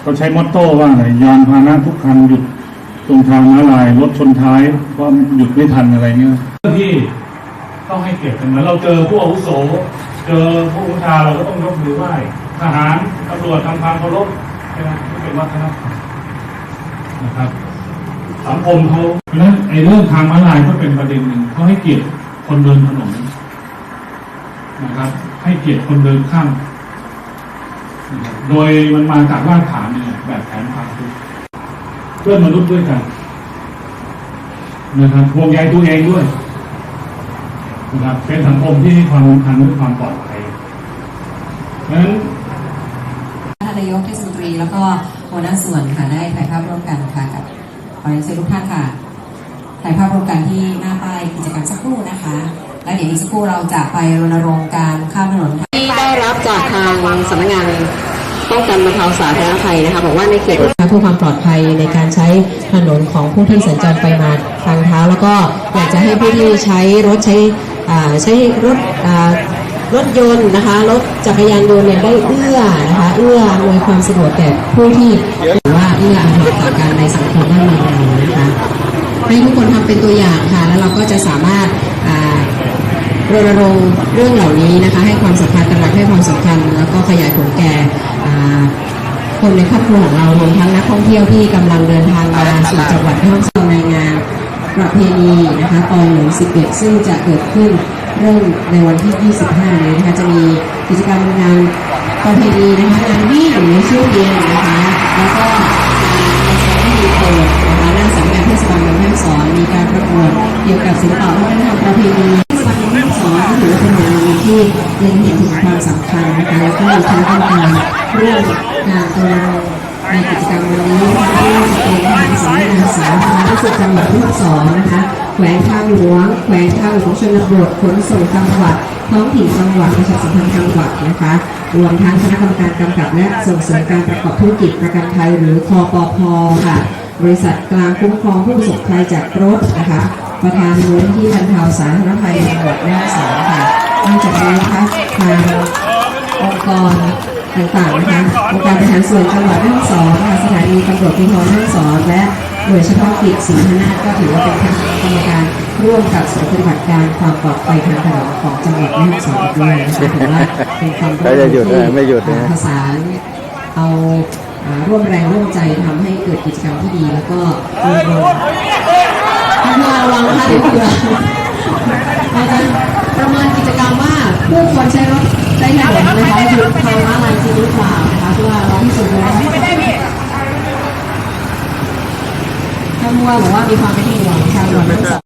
เขาใช้มอตโต้ว่าอะไรยานพาหนะทุกคันหยุดตรงทางม้าลายรถชนท้ายเพราะหยุดไม่ทันอะไรเงี้ยเรื่องที่ต้องให้เกียรติกันเหมือนเราเจอผู้อาวุโส เจอผู้บัญชาเราก็ต้องยกมือไหว้ทหารตำรวจทำความเคารพใช่ไหมที่เป็นวัฒนธรรมนะครับสังคมเขาเพราะฉะนั้นไอ้เรื่องทางม้าลายก็เป็นประเด็นหนึ่งเขาให้เกียรติคนเดินถนนนะครับ ให้เกียรติคนเดินข้ามนะครับ โดยมันมาจากรากฐานเนี่ยแบบแผนความทุกข์เพื่อนมนุษย์ด้วยกันนะครับห่วงใยตัวเองด้วยนะครับเป็นสังคมที่ให้ความสำคัญเรื่องความปลอดภัยเพราะฉะนั้นท่านนายกเทศมนตรีแล้วก็หัวหน้าส่วนค่ะได้ถ่ายภาพร่วมกันค่ะกับขอเรียนเชิญทุกท่านค่ะถ่ายภาพร่วมกันที่หน้าป้ายกิจกรรมสักครู่นะคะ และเดี๋ยวอีกสักครู่เราจะไปรณรงค์การข้ามถนนากทางสำนักงานป้องกันบรรเทาสาธารณภัยนะคะบอกว่าในเขตเพื่อความปลอดภัยในการใช้ถนนของผู้ที่สัญจรไปมาทางเท้า แล้วก็อยากจะให้ผู้ที่ใช้รถใช้ใช้รถรถยนต์นะคะรถจักรยานยนต์เนี่ยได้เอื้อนะคะเอื้ออำนวยความสะดวกแก่ผู้ที่หรือว่าเอื้ออำนวยต่อกันในสังคมบ้านเมืองนะคะให้ทุกคนทำเป็นตัวอย่างค่ะแล้วเราก็จะสามารถ รณรงค์เรื่องเหล่านี้นะคะให้ความสำคัญตระหนักให้ความสำคัญ แล้วก็ขยายผลแก่คนในครอบครัวของเรารวมทั้งนักท่องเที่ยวที่กำลังเดินทางมาสู่จังหวัดแม่ฮ่องสอนในงานประเพณีนะคะตอนหลวง11ซึ่งจะเกิดขึ้นเริ่มในวันที่ 25 นี้นะคะจะมีกิจกรรมงานประเพณีนะคะงานวิ่งในช่วงเย็นนะคะแล้วก็งานประเพณีเปิดนะคะหน้าสำนักงาเทศบาลเมืองแม่สอนมีการประกวดเกี่ยวกับศิลปะวัฒนธรรมประเพณี เล็งเห็นถึงความสำคัญนะคะแล้วก็มีทั้งต้องการร่วมงานรณรงค์ในกิจกรรมวันนี้ที่เป็นทางสำนักงานสาธารณสุขจังหวัดที่สองนะคะแขวงทางหลวงแขวงทางหลวงชนบทขนส่งจังหวัดท้องถิ่นจังหวัดประชาสัมพันธ์จังหวัดนะคะรวมทั้งคณะกรรมการกำกับและส่งเสริมการประกอบธุรกิจประกันภัยหรือคอปพค่ะ บริษัทกลางคุ้มครองผู้ประสบภัยจากรถนะคะ ประธานมูลนิธิบรรเทาสาธารณภัยจังหวัดแม่ฮ่องสอนค่ะ จากนี้นะคะทางองค์กรต่างๆนะคะองค์การบริหารส่วนจังหวัดแม่ฮ่องสอนค่ะสถานีตำรวจภูธรแม่ฮ่องสอนและหน่วยเฉพาะกิจสีหนาถก็ถือว่าเป็นคณะกรรมการร่วมกับศูนย์ปฏิบัติการความปลอดภัยทางถนนของจังหวัดแม่ฮ่องสอนอีกด้วยนะคะถือว่าเป็นความร่วมแล้วจะหยุดที่ไม่หยุดนะประสานเอาอ่าร่วมแรงร่วมใจทำให้เกิดกิจกรรมที่ดีแล้วก็รณรงค์ท่านผู้ว่าระวังค่ะเผื่อเราจะประเมินกิจกรรมว่า ผู้ควรใช้รถใช้ถนนนะคะหยุดทางม้าลายจริงหรือเปล่านะคะเพื่อเราที่สุดแล้วท่านผู้ว่าบอกว่ามีความเป็นห่วงชาวหลวัดทั้งสอง